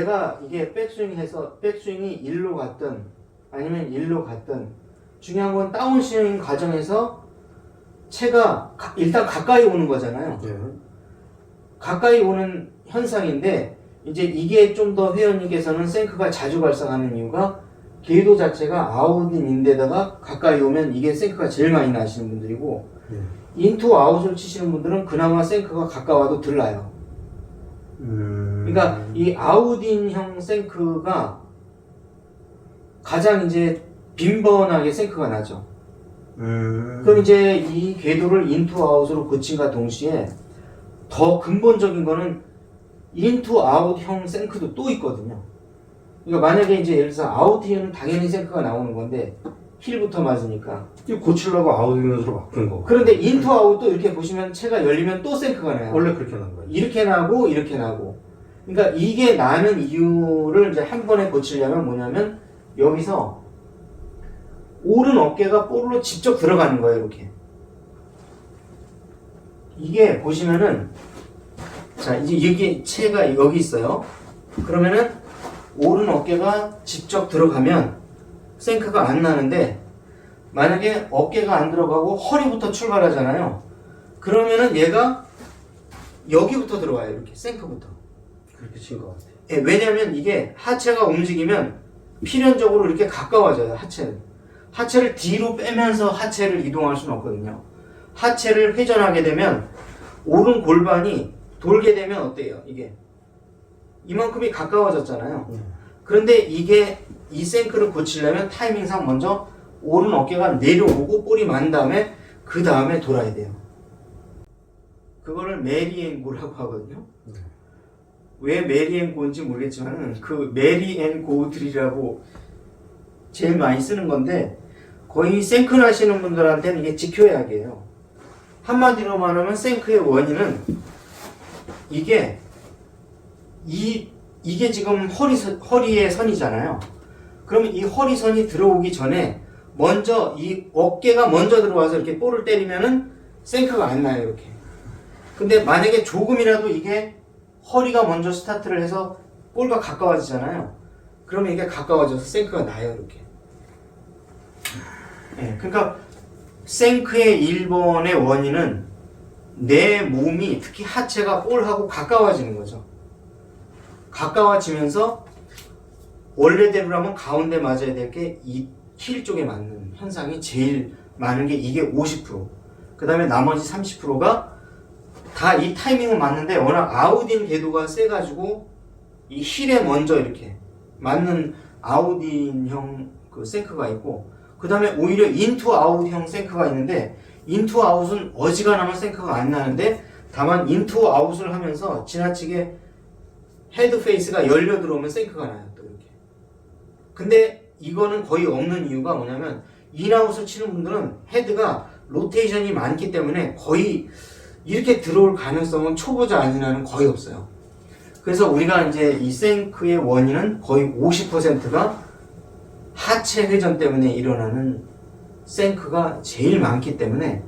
내가 이게 백스윙해서 백스윙이 일로 갔든 아니면 일로 갔든 중요한 건 다운스윙 과정에서 채가 가- 일단 가까이 오는 거잖아요. 예. 가까이 오는 현상인데 이제 이게 좀 더 회원님께서는 생크가 자주 발생하는 이유가 궤도 자체가 아웃인데다가 가까이 오면 이게 생크가 제일 많이 나시는 분들이고 예. 인투 아웃을 치시는 분들은 그나마 생크가 가까워도 덜 나요. 음. 그러니까 이 아웃인형 생크가 가장 이제 빈번하게 생크가 나죠. 음. 그럼 이제 이 궤도를 인투 아웃으로 고침과 동시에 더 근본적인 거는 인투 아웃형 생크도 또 있거든요. 그러니까 만약에 이제 예를 들어서 아웃이면 당연히 생크가 나오는 건데 힐부터 맞으니까. 이거 고치려고 아웃인으로 바꾼 거. 그런데 인투 아웃도 이렇게 보시면 채가 열리면 또 생크가 나요. 원래 그렇게 난 거예요. 이렇게 나고 이렇게 나고. 그러니까 이게 나는 이유를 이제 한 번에 고치려면 뭐냐면 여기서 오른 어깨가 볼로 직접 들어가는 거예요, 이렇게. 이게 보시면은 자, 이제 여기 채가 여기 있어요. 그러면은 오른 어깨가 직접 들어가면 생크가 안 나는데 만약에 어깨가 안 들어가고 허리부터 출발하잖아요. 그러면은 얘가 여기부터 들어와요. 이렇게 생크부터. 그렇게 친 것 같아요. 예, 왜냐면 이게 하체가 움직이면 필연적으로 이렇게 가까워져요. 하체는. 하체를 뒤로 빼면서 하체를 이동할 수는 없거든요. 하체를 회전하게 되면 오른 골반이 돌게 되면 어때요? 이게 이만큼이 가까워졌잖아요. 네. 그런데 이게 이 생크를 고치려면 타이밍상 먼저 오른 어깨가 내려오고 볼이 만 다음에 그 다음에 돌아야 돼요. 그거를 메리앤고라고 하거든요. 네. 왜 메리앤고인지 모르겠지만 그 메리앤고 드릴이라고 제일 많이 쓰는 건데 거의 생크 나시는 분들한테는 이게 지켜야겠요 한마디로 말하면 생크의 원인은 이게 이 이게 지금 허리 허리의 선이잖아요. 그러면 이 허리선이 들어오기 전에 먼저 이 어깨가 먼저 들어와서 이렇게 볼을 때리면은 생크가 안 나요 이렇게. 근데 만약에 조금이라도 이게 허리가 먼저 스타트를 해서 볼과 가까워지잖아요. 그러면 이게 가까워져서 생크가 나요 이렇게. 예, 그러니까 생크의 1번의 원인은 내 몸이 특히 하체가 볼하고 가까워지는 거죠. 가까워지면서 원래대로라면 가운데 맞아야 될 게 이 힐 쪽에 맞는 현상이 제일 많은 게 이게 50%. 그 다음에 나머지 30%가 다 이 타이밍은 맞는데 워낙 아웃인 궤도가 세가지고 이 힐에 먼저 이렇게 맞는 아웃인형 그 생크가 있고 그 다음에 오히려 인투 아웃형 생크가 있는데 인투 아웃은 어지간하면 생크가 안 나는데 다만 인투 아웃을 하면서 지나치게 헤드 페이스가 열려 들어오면 생크가 나요 근데 이거는 거의 없는 이유가 뭐냐면 인아웃을 치는 분들은 헤드가 로테이션이 많기 때문에 거의 이렇게 들어올 가능성은 초보자 아니라는 거의 없어요 그래서 우리가 이제 이 생크의 원인은 거의 50%가 하체 회전 때문에 일어나는 생크가 제일 많기 때문에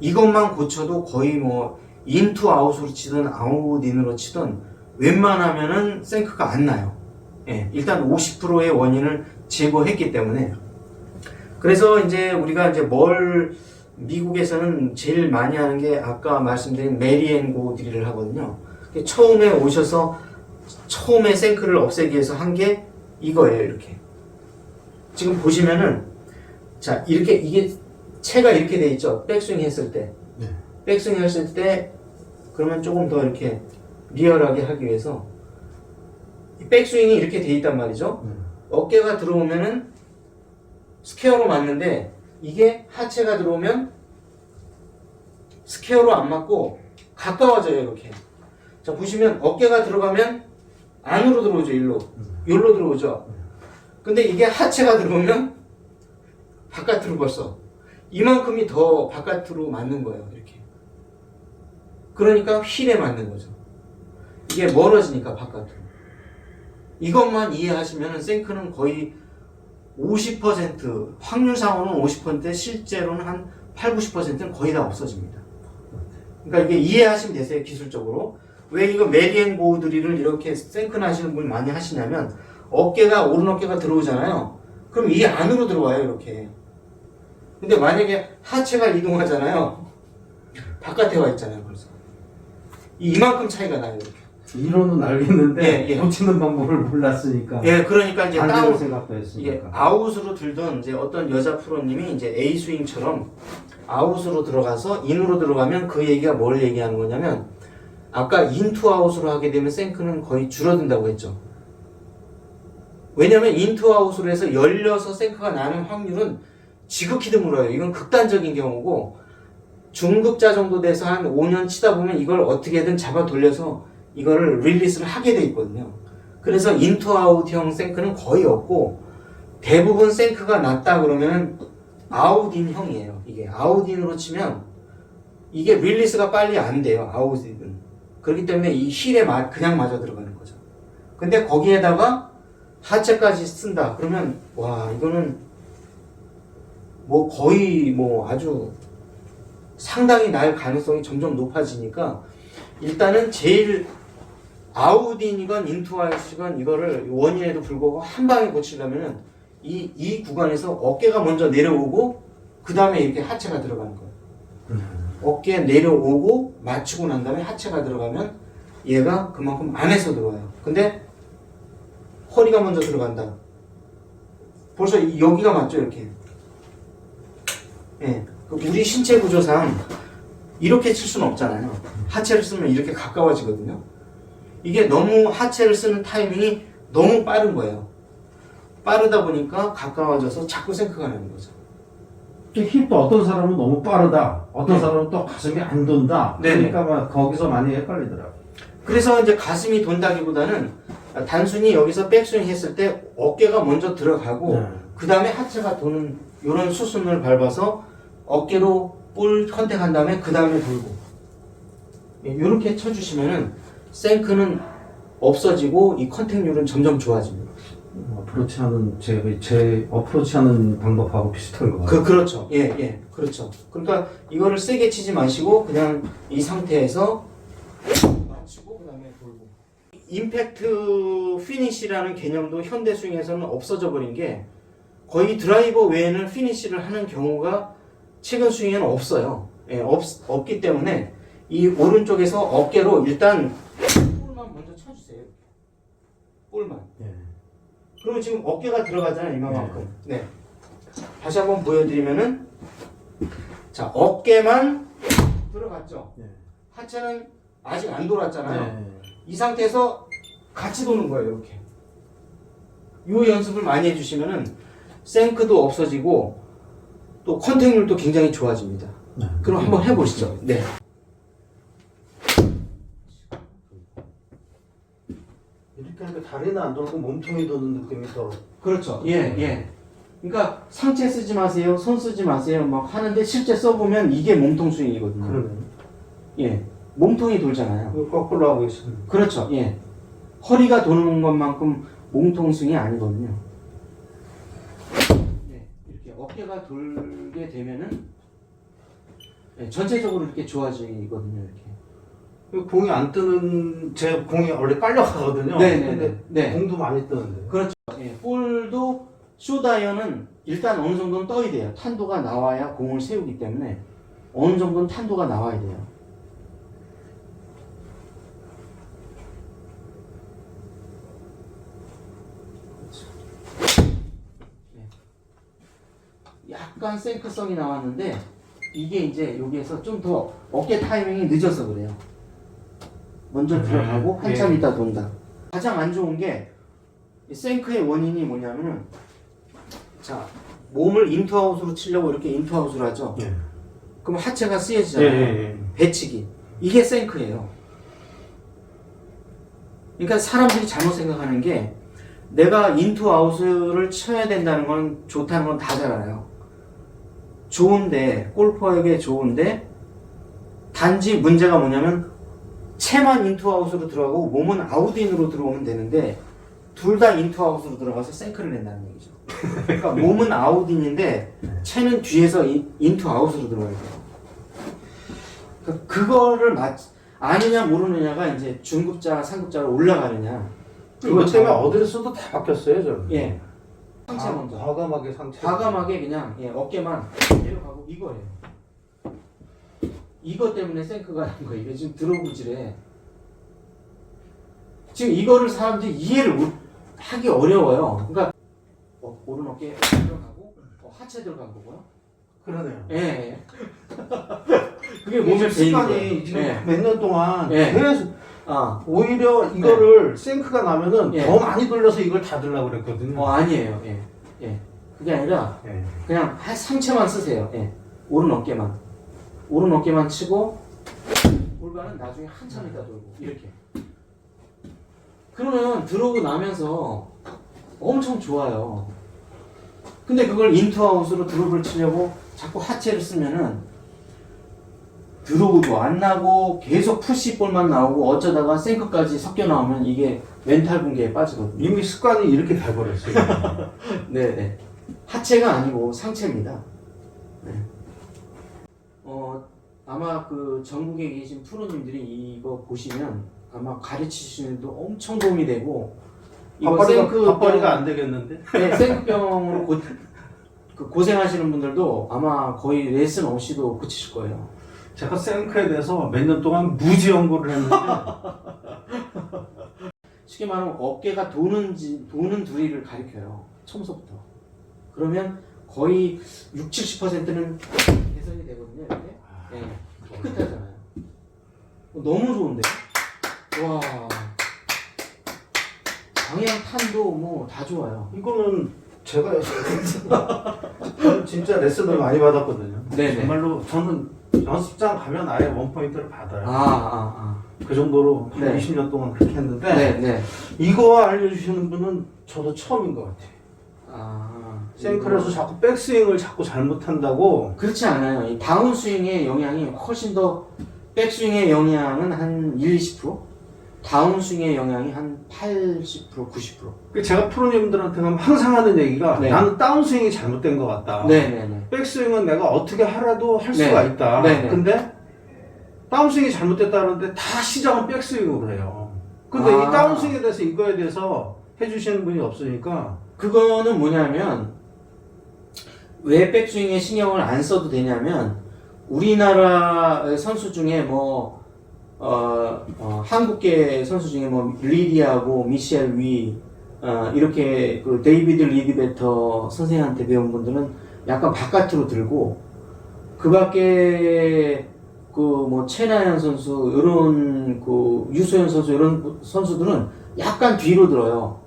이것만 고쳐도 거의 뭐 인투 아웃으로 치든 아웃 인으로 치든 웬만하면은 생크가 안 나요. 예, 일단 50%의 원인을 제거했기 때문에 그래서 이제 우리가 이제 뭘 미국에서는 제일 많이 하는 게 아까 말씀드린 메리앤 고 드릴을 하거든요. 처음에 오셔서 처음에 생크를 없애기 위해서 한 게 이거예요, 이렇게. 지금 보시면은 자 이렇게 이게 채가 이렇게 돼 있죠 백스윙 했을 때 네. 백스윙 했을 때 그러면 조금 더 이렇게 리얼하게 하기 위해서 이 백스윙이 이렇게 돼 있단 말이죠. 네. 어깨가 들어오면은 스퀘어로 맞는데 이게 하체가 들어오면 스퀘어로 안 맞고 가까워져요 이렇게. 자 보시면 어깨가 들어가면 안으로 들어오죠 일로. 일로 들어오죠. 근데 이게 하체가 들어오면 바깥으로 벌써. 이만큼이 더 바깥으로 맞는 거예요 이렇게. 그러니까 휠에 맞는 거죠. 이게 멀어지니까 바깥으로 이것만 이해하시면 생크는 거의 50% 확률상으로는 50% 실제로는 한 8, 90%는 거의 다 없어집니다 그러니까 이게 이해하시면 되세요 기술적으로 왜 이거 메리앤 보드리를 이렇게 생크나 하시는 분 많이 하시냐면 어깨가 오른 어깨가 들어오잖아요. 그럼 이 안으로 들어와요 이렇게. 근데 만약에 하체가 이동하잖아요. 바깥에 와 있잖아요 벌써. 이- 이만큼 차이가 나요 이렇게. 이론은 알겠는데 예, 예. 고치는 방법을 몰랐으니까 예, 그러니까 이제 다운 생각도 이게 했으니까 아웃으로 들던 이제 어떤 여자 프로님이 이제 A 스윙처럼 아웃으로 들어가서 인으로 들어가면 그 얘기가 뭘 얘기하는 거냐면 아까 인투 아웃으로 하게 되면 생크는 거의 줄어든다고 했죠. 왜냐면 인투 아웃으로 해서 열려서 생크가 나는 확률은 지극히 드물어요. 이건 극단적인 경우고 중급자 정도 돼서 한 5년 치다 보면 이걸 어떻게든 잡아 돌려서 이거를 릴리스를 하게 돼 있거든요. 그래서 인투 아웃형 생크는 거의 없고 대부분 생크가 낮다 그러면 아웃인형이에요. 이게 아웃인으로 치면 이게 릴리스가 빨리 안 돼요. 아웃인. 그렇기 때문에 이 힐에 마- 그냥 맞아 들어가는 거죠. 근데 거기에다가 하체까지 쓴다. 그러면 와 이거는 뭐 거의 뭐 아주 상당히 날 가능성이 점점 높아지니까 일단은 제일 아웃인이건 인투아이건 이거를 원인에도 불구하고 한 방에 고치려면은 이, 이 구간에서 어깨가 먼저 내려오고 그 다음에 이렇게 하체가 들어가는 거예요. 어깨 내려오고 맞추고 난 다음에 하체가 들어가면 얘가 그만큼 안에서 들어와요. 근데 허리가 먼저 들어간다. 벌써 이- 여기가 맞죠 이렇게. 예. 그 우리 신체 구조상 이렇게 칠 수는 없잖아요. 하체를 쓰면 이렇게 가까워지거든요. 이게 너무 하체를 쓰는 타이밍이 너무 빠른 거예요. 빠르다 보니까 가까워져서 자꾸 생크가 나는 거죠. 또 힙도 어떤 사람은 너무 빠르다 어떤 네. 사람은 또 가슴이 안 돈다 네네. 그러니까 막 거기서 많이 헷갈리더라고 그래서 이제 가슴이 돈다기보다는 단순히 여기서 백스윙 했을 때 어깨가 먼저 들어가고 네. 그 다음에 하체가 도는 이런 수순을 밟아서 어깨로 볼 컨택한 다음에 그 다음에 돌고 이렇게 쳐주시면은 생크는 없어지고 이 컨택률은 점점 좋아집니다. 어프로치 하는 제, 제 어프로치 하는 방법하고 비슷한 거 같아요 그 그렇죠. 예, 예. 그렇죠. 그러니까 이거를 세게 치지 마시고 그냥 이 상태에서 맞추고 그다음에 돌고. 임팩트 피니시라는 개념도 현대 스윙에서는 없어져 버린 게 거의 드라이버 외에는 피니시를 하는 경우가 최근 스윙에는 없어요. 예, 없, 없기 때문에 이 오른쪽에서 어깨로 일단 볼만 먼저 쳐주세요. 볼만. 예. 그러면 지금 어깨가 들어가잖아요 이만큼. 네. 다시 한번 보여드리면은 자 어깨만 들어갔죠. 네. 하체는 아직 안 돌았잖아요. 네. 이 상태에서 같이 도는 거예요 이렇게. 이 연습을 많이 해주시면은 생크도 없어지고 또 컨택률도 굉장히 좋아집니다. 네. 그럼 한번 해보시죠. 네. 하니까 다리는 안 돌고 몸통이 도는 느낌이 더 그렇죠. 예, 예. 그러니까 상체 쓰지 마세요, 손 쓰지 마세요, 막 하는데 실제 써보면 이게 몸통 스윙이거든요. 그러네 예, 몸통이 돌잖아요. 이거 거꾸로 하고 있습니다 그렇죠. 예, 허리가 도는 것만큼 몸통 스윙이 아니거든요. 예, 이렇게 어깨가 돌게 되면은 예, 전체적으로 이렇게 좋아지거든요. 이렇게. 이거 공이 안 뜨는 제 공이 원래 깔려 가거든요 네, 네, 근데 네. 네. 공도 많이 뜨는데 그렇죠. 예, 볼도 쇼다이어는 일단 어느 정도는 떠야 돼요. 탄도가 나와야 공을 세우기 때문에 어느 정도는 탄도가 나와야 돼요. 예. 약간 생크성이 나왔는데 이게 이제 여기에서 좀 더 어깨 타이밍이 늦어서 그래요. 먼저 음, 들어가고 한참 예. 있다 돈다. 가장 안 좋은 게이 생크의 원인이 뭐냐면은 자 몸을 인투아웃으로 치려고 이렇게 인투아웃을 하죠. 예. 그럼 하체가 예, 쓰여지잖아요. 예, 예. 배치기 이게 생크예요. 그러니까 사람들이 잘못 생각하는 게 내가 인투아웃을 쳐야 된다는 건 좋다는 건 다 잘 알아요. 좋은데 골퍼에게 좋은데 단지 문제가 뭐냐면 채만 인투아웃으로 들어가고 몸은 아웃인으로 들어오면 되는데 둘 다 인투아웃으로 들어가서 생크를 낸다는 얘기죠. 그러니까 몸은 아웃인인데 채는 뒤에서 인- 인투아웃으로 들어가야 돼요. 그러니까 그거를 맞 아느냐 모르느냐가 이제 중급자, 상급자로 올라가느냐. 그것 때문에. 어드레스도 다 바뀌었어요 저는. 예. 상체 아, 먼저. 과감하게 상체. 과감하게 그냥 예, 어깨만 내려가고 이거예요. 이것 때문에 생크가 난 거예요. 이게 지금 들어부질해. 지금 이거를 사람들이 이해를 못 하기 어려워요. 그러니까 어, 오른 어깨 들어가고 어, 하체 들어간 거고요. 그러네요. 예. 예. 그게 몸에 습관이. 지금 예. 몇 년 동안 예. 계속 아, 오히려 이거를 생크가 나면은 예. 더 많이 돌려서 이걸 다 들려고 그랬거든요. 어 아니에요. 예. 예. 그게 아니라 예. 그냥 하- 상체만 쓰세요. 예. 오른 어깨만. 오른 어깨만 치고 골반은 나중에 한참 있다 돌고 이렇게. 그러면 들어오고 나면서 엄청 좋아요. 근데 그걸 인투아웃으로 드롭을 치려고 자꾸 하체를 쓰면은 들어오도 안 나고 계속 푸시볼만 나오고 어쩌다가 생크까지 섞여 나오면 이게 멘탈 붕괴에 빠지거든요. 이미 습관이 이렇게 돼버렸어요. 네네. 하체가 아니고 상체입니다. 네. 어, 아마 그 전국에 계신 프로님들이 이거 보시면 아마 가르치시는데 엄청 도움이 되고 이거 밥벌이가, 안 되겠는데? 네, 생크병으로 고, 그 고생하시는 분들도 아마 거의 레슨 없이도 고치실 거예요. 제가 생크에 대해서 몇 년 동안 무지 연구를 했는데 쉽게 말하면 어깨가 도는 지 도는 두리를 가리켜요. 처음서부터. 그러면 거의 6, 70%는 개선이 되거든요. 네. 깨끗하잖아요. 어, 너무 좋은데? 와. 방향 탄도 뭐 다 좋아요. 이거는 제가 저는 진짜 레슨을 많이 받았거든요. 네네. 정말로 저는 연습장 가면 아예 원포인트를 아, 받아요. 아, 그 정도로 한 네. 20년 동안 그렇게 했는데 아. 네, 네. 이거 알려주시는 분은 저도 처음인 것 같아요. 아. 생크에서 자꾸 백스윙을 자꾸 잘못한다고 그렇지 않아요. 이 다운스윙의 영향이 훨씬 더 백스윙의 영향은 한 1, 20%? 다운스윙의 영향이 한 80%, 90%. 제가 프로님들한테 가면 항상 하는 얘기가 네. 나는 다운스윙이 잘못된 것 같다. 네, 네, 네. 백스윙은 내가 어떻게 하라도 할 네. 수가 있다. 네, 네. 근데 다운스윙이 잘못됐다는데 다 시작은 백스윙으로 해요. 근데 아. 이 다운스윙에 대해서 이거에 대해서 해주시는 분이 없으니까 그거는 뭐냐면 왜 백스윙에 신경을 안 써도 되냐면 우리나라 선수 중에 뭐 어, 어, 한국계 선수 중에 뭐 리디하고 미셸 위 어, 이렇게 그 데이비드 리드베터 선생한테 배운 분들은 약간 바깥으로 들고 그 밖에 그 뭐 최나연 선수 이런 그 유소연 선수 이런 선수들은 약간 뒤로 들어요.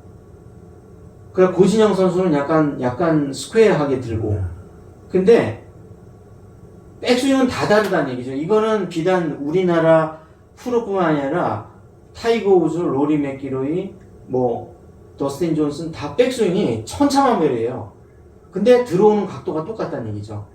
그래 고진영 선수는 약간 약간 스퀘어하게 들고 근데 백스윙은 다 다르다는 얘기죠. 이거는 비단 우리나라 프로뿐만 아니라 타이거 우즈, 로리 맥기로이, 뭐 더스틴 존슨 다 백스윙이 천차만별이에요. 근데 들어오는 각도가 똑같다는 얘기죠.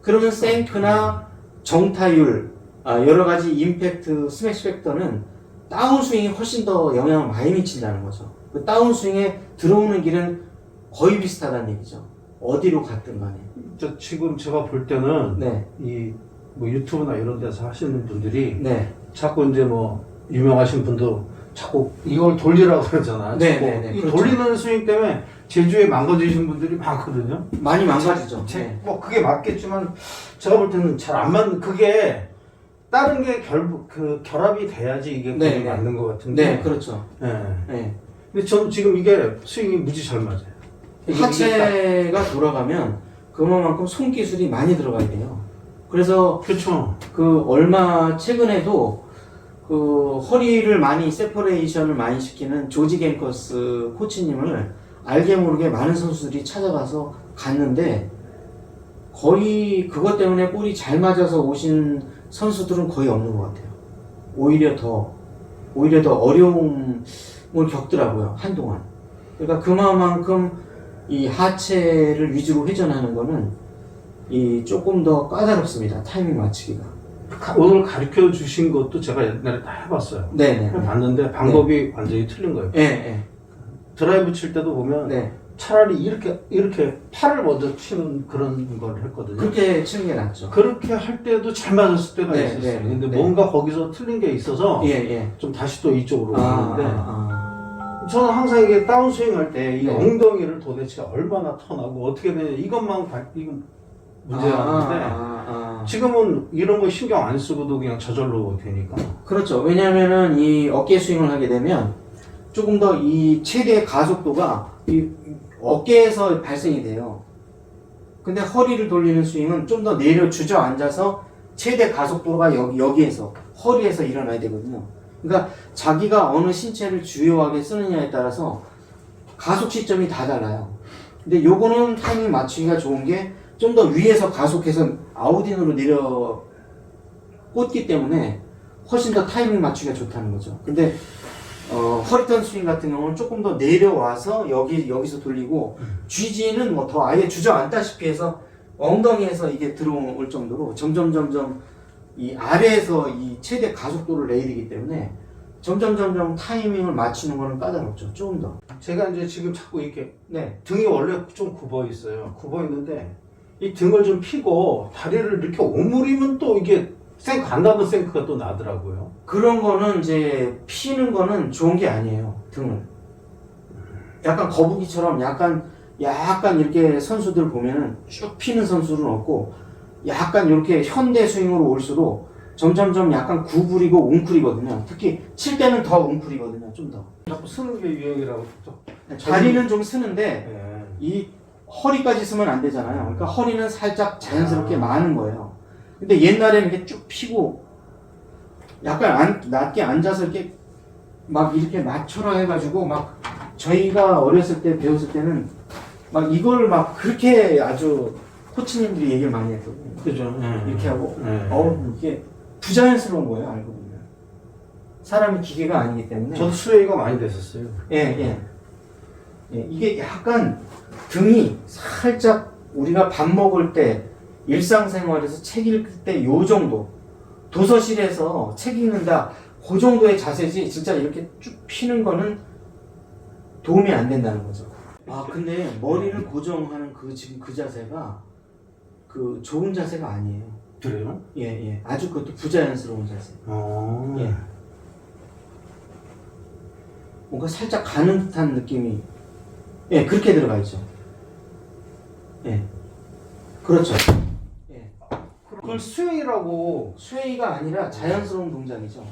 그러면 생크나 정타율, 아, 여러 가지 임팩트, 스매시 팩터는 다운스윙이 훨씬 더 영향을 많이 미친다는 거죠. 그 다운스윙에 들어오는 길은 거의 비슷하다는 얘기죠. 어디로 갔든 간에. 저 지금 제가 볼 때는 네, 이 뭐 유튜브나 이런 데서 하시는 분들이 네, 자꾸 이제 뭐 유명하신 분도 자꾸 이걸 돌리라고 그러잖아. 네, 자꾸 네, 네, 이 그렇죠. 돌리는 스윙 때문에 제주에 망가지신 분들이 많거든요. 많이 망가지죠. 제- 네. 뭐 그게 맞겠지만 제가 볼 때는 잘 안 맞는 그게 다른 게 결, 그 결합이 돼야지 이게 네, 네. 맞는 것 같은데. 네, 그렇죠. 예. 네. 근데 저는 지금 이게 스윙이 무지 잘 맞아요. 이게- 하체가 돌아가면 그만큼 손 기술이 많이 들어가야 돼요. 그래서 그렇죠. 그 얼마 최근에도 그 허리를 많이 세퍼레이션을 많이 시키는 조지 갱커스 코치님을 알게 모르게 많은 선수들이 찾아가서 갔는데 거의 그것 때문에 볼이 잘 맞아서 오신 선수들은 거의 없는 것 같아요. 오히려 더 오히려 더 어려움 을 겪더라고요 한동안. 그러니까 그만큼 이 하체를 위주로 회전하는 거는 이 조금 더 까다롭습니다 타이밍 맞추기가. 가- 오늘 가르쳐 주신 것도 제가 옛날에 다 해봤어요. 네네. 해봤는데 방법이 완전히 틀린 거예요. 네, 네, 드라이브 칠 때도 보면 네, 차라리 이렇게 이렇게 팔을 먼저 치는 그런 걸 했거든요. 그렇게 치는 게 낫죠. 그렇게 할 때도 잘 맞았을 때가 네, 있었어요. 네, 근데 네. 뭔가 거기서 틀린 게 있어서 예, 예. 좀 다시 또 이쪽으로 아, 오는데 아, 저는 항상 이게 다운스윙 할 때 이 네. 엉덩이를 도대체 얼마나 턴하고 어떻게 되냐 이것만 봐- 이건 문제였는데 아, 아, 아. 지금은 이런 거 신경 안 쓰고도 그냥 저절로 되니까 그렇죠. 왜냐면은 이 어깨 스윙을 하게 되면 조금 더 이 최대 가속도가 이 어깨에서 발생이 돼요. 근데 허리를 돌리는 스윙은 좀 더 내려 주저앉아서 최대 가속도가 여기, 여기에서 허리에서 일어나야 되거든요. 그러니까 자기가 어느 신체를 주요하게 쓰느냐에 따라서 가속 시점이 다 달라요. 근데 요거는 타이밍 맞추기가 좋은 게 좀 더 위에서 가속해서 아웃인으로 내려 꽂기 때문에 훨씬 더 타이밍 맞추기가 좋다는 거죠. 근데 어, 허리턴 스윙 같은 경우는 조금 더 내려와서 여기 여기서 돌리고 GG는 뭐 더 아예 주저앉다시피 해서 엉덩이에서 이게 들어올 정도로 점점 점점 이 아래에서 이 최대 가속도를 내야 되기 때문에 점점 점점 타이밍을 맞추는 거는 까다롭죠. 조금 더. 제가 이제 지금 자꾸 이렇게 네. 등이 원래 좀 굽어 있어요. 굽어 있는데 이 등을 좀 피고 다리를 이렇게 오므리면 또 이게 생크 안 나던 생크가 또 나더라고요. 그런 거는 이제 피는 거는 좋은 게 아니에요. 등을. 약간 거북이처럼 약간 약간 이렇게 선수들 보면은 쭉 피는 선수는 없고 약간 이렇게 현대 스윙으로 올수록 점점점 약간 구부리고 웅크리거든요. 특히 칠 때는 더 웅크리거든요. 좀 더. 자꾸 쓰는 게 유행이라고 또. 다리는 좀 쓰는데 예. 이 허리까지 쓰면 안 되잖아요. 그러니까 허리는 살짝 자연스럽게 마는 거예요. 근데 옛날에는 이렇게 쭉 피고 약간 안, 낮게 앉아서 이렇게 막 이렇게 맞춰라 해가지고 막 저희가 어렸을 때 배웠을 때는 막 이걸 막 그렇게 아주 코치님들이 얘기를 많이 했거든요. 그죠. 예. 이렇게 하고 예. 어 이게 부자연스러운 거예요 알고 보면 사람이 기계가 아니기 때문에 저도 수혜가 많이 됐었어요. 예, 예. 예, 이게 약간 등이 살짝 우리가 밥 먹을 때 일상생활에서 책 읽을 때 요 정도 도서실에서 책 읽는다 그 정도의 자세지 진짜 이렇게 쭉 피는 거는 도움이 안 된다는 거죠. 아 근데 머리를 고정하는 그 지금 그 자세가 그 좋은 자세가 아니에요. 그래요? 예, 예. 아주 그것도 부자연스러운 자세. 어. 예. 뭔가 살짝 가는 듯한 느낌이 예 그렇게 들어가 있죠. 예 그렇죠. 예 그걸 수행이라고. 스웨이가 아니라 자연스러운 동작이죠.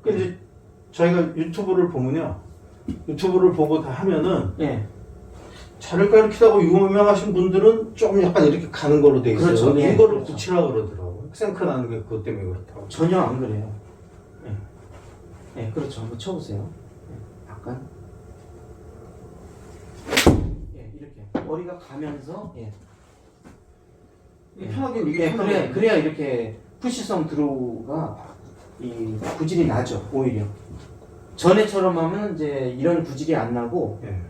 근데 이제 저희가 유튜브를 보면요. 유튜브를 보고 다 하면은 예 자를 가르치다고 유명하신 분들은 좀 약간 이렇게 가는 걸로 돼 있어요. 그렇죠. 예, 이거를 그렇죠. 붙이라 그러더라고요. 생크 나는 게 그것 때문에 그렇다고. 전혀 안 그래요. 예, 예 그렇죠. 한번 쳐보세요. 예, 약간 예 이렇게 머리가 가면서 예. 이 편하게 이게 예, 편하게. 그래, 그래야 이렇게 푸시성 드로우가 이 구질이 나죠, 오히려. 전에처럼 하면 이제 이런 구질이 안 나고 예.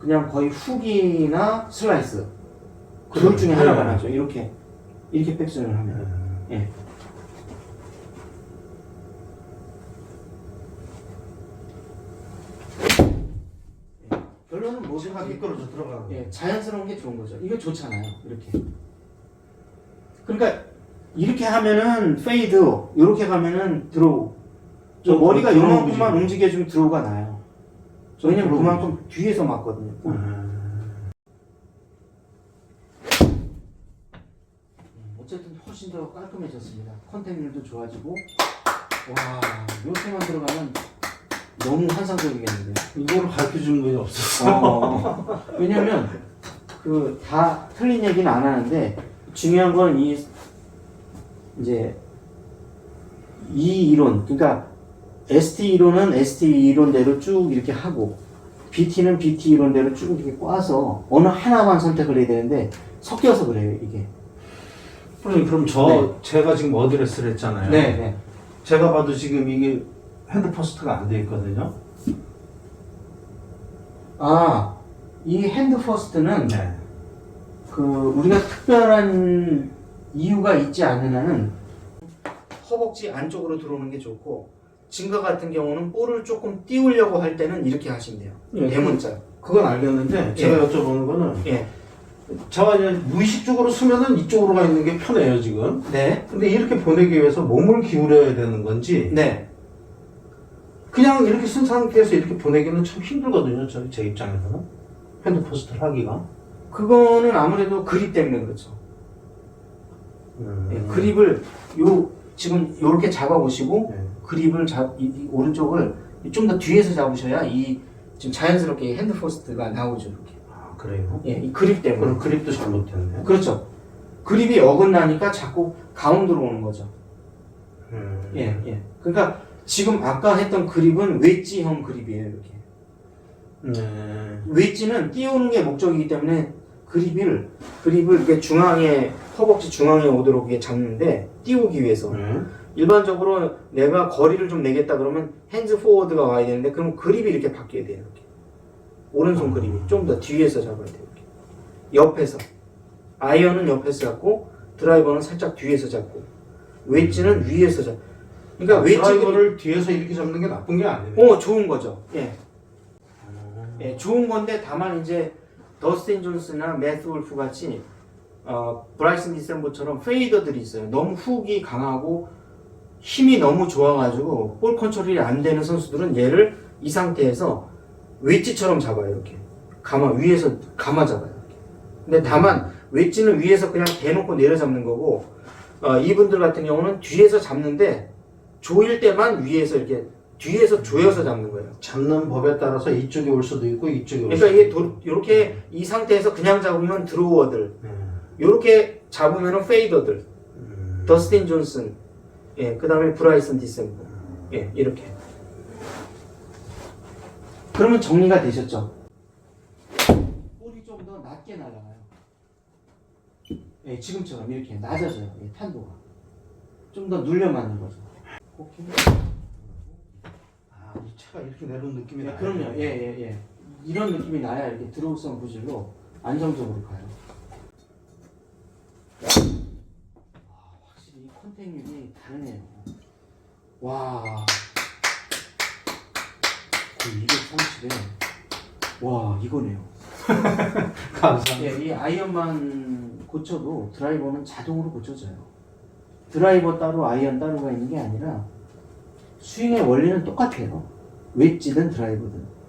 그냥 거의 훅이나 슬라이스 둘 그렇죠. 중에 하나가 네. 나죠. 이렇게 이렇게 백스윙을 하면. 예. 예. 예. 결론은 뭐든지 차가 미끄러져 들어가고. 예, 자연스러운 게 좋은 거죠. 이거 좋잖아요. 이렇게. 그러니까 이렇게 하면은 페이드, 이렇게 가면은 드로우. 저좀 머리가 드로우 요만큼만? 움직여주면 드로우가 나요. 좀 왜냐면 그만큼 뒤에서 맞거든요. 음. 어쨌든 훨씬 더 깔끔해졌습니다. 컨택률도 좋아지고 와 이렇게만 들어가면 너무 환상적이겠는데. 이거를 가르쳐 주는 분이 없었어. 어, 왜냐면 그 다 틀린 얘기는 안 하는데 중요한 건 이 이제 이 이론 그러니까 ST 이론은 ST 이론대로 쭉 이렇게 하고 BT는 BT 이론대로 쭉 이렇게 꽈서 어느 하나만 선택을 해야 되는데 섞여서 그래요 이게. 그럼 그럼 저 네. 제가 지금 어드레스를 했잖아요. 네, 네. 제가 봐도 지금 이게 핸드 퍼스트가 안 돼 있거든요. 아, 이 핸드 퍼스트는 네. 그 우리가 특별한 이유가 있지 않는 한은 허벅지 안쪽으로 들어오는 게 좋고 증가 같은 경우는 볼을 조금 띄우려고 할 때는 이렇게 하시면 돼요. 예, 대문자. 그건 알겠는데 제가 여쭤보는 거는 예. 제가 이제 무의식적으로 쓰면은 이쪽으로 가 있는 게 편해요 지금. 네. 근데 이렇게 보내기 위해서 몸을 기울여야 되는 건지 네. 그냥 이렇게 쓴 상태에서 이렇게 보내기는 참 힘들거든요. 저, 제 입장에서는 핸드 포스트를 하기가. 그거는 아무래도 그립 때문에 그렇죠. 음. 예, 그립을 요 지금 요렇게 잡아 보시고 네. 그립을 잡 이, 이 오른쪽을 좀 더 뒤에서 잡으셔야 이 지금 자연스럽게 핸드 포스트가 나오죠 이렇게. 아 그래요? 예, 이 그립 때문에. 그럼 그립도 잘못됐네. 그렇죠. 그립이 어긋나니까 자꾸 가운데로 오는 거죠. 음. 예, 예. 그러니까 지금 아까 했던 그립은 웨지형 그립이에요, 이렇게. 네. 웨지는 띄우는 게 목적이기 때문에 그립을 그립을 이렇게 중앙에 허벅지 중앙에 오도록 이렇게 잡는데 띄우기 위해서 네. 일반적으로 내가 거리를 좀 내겠다 그러면 핸즈 포워드가 와야 되는데 그럼 그립이 이렇게 바뀌어야 돼요, 이렇게. 오른손 그립이 좀 더 뒤에서 잡아야 돼요, 이렇게. 옆에서 아이언은 옆에서 잡고 드라이버는 살짝 뒤에서 잡고 웨지는 위에서 잡. 그러니까 웨지 그립 드라이버를 뒤에서 이렇게 잡는 게 나쁜 게 아니네. 어 좋은 거죠. 예. 예, 좋은 건데 다만 이제 더스틴 존스나 매스 울프 같이 어, 브라이슨 디셈버처럼 페이더들이 있어요. 너무 훅이 강하고 힘이 너무 좋아가지고 볼 컨트롤이 안 되는 선수들은 얘를 이 상태에서 웨지처럼 잡아요. 이렇게 감아 위에서 감아 잡아요. 이렇게. 근데 다만 웨지는 위에서 그냥 대놓고 내려잡는 거고 어, 이분들 같은 경우는 뒤에서 잡는데 조일 때만 위에서 이렇게 뒤에서 조여서 잡는 거예요. 잡는 법에 따라서 이쪽이 올 수도 있고 이쪽이 올 그러니까 수도 이게 있고. 도, 이렇게 이 상태에서 그냥 잡으면 드로워들, 네. 이렇게 잡으면은 페이더들, 음. 더스틴 존슨, 예, 그 다음에 브라이슨 디셈버, 예, 이렇게. 그러면 정리가 되셨죠? 볼이 좀 더 낮게 날아가요. 예, 지금처럼 이렇게 낮아져요. 예, 탄도가. 좀 더 눌려 맞는 거죠. 오케이. 아, 이 차가 이렇게 내려온 느낌이 예, 나요. 그럼요. 예, 예, 예. 이런 느낌이 나야 이렇게 드로우성 구질로 안정적으로 가요. 와, 컨택률이 다르네요. 와. 거의 230에. 와, 이거네요. 감사합니다. 예, 이 아이언만 고쳐도 드라이버는 자동으로 고쳐져요. 드라이버 따로 아이언 따로가 있는 게 아니라 스윙의 원리는 똑같아요. 웨지든 드라이버든.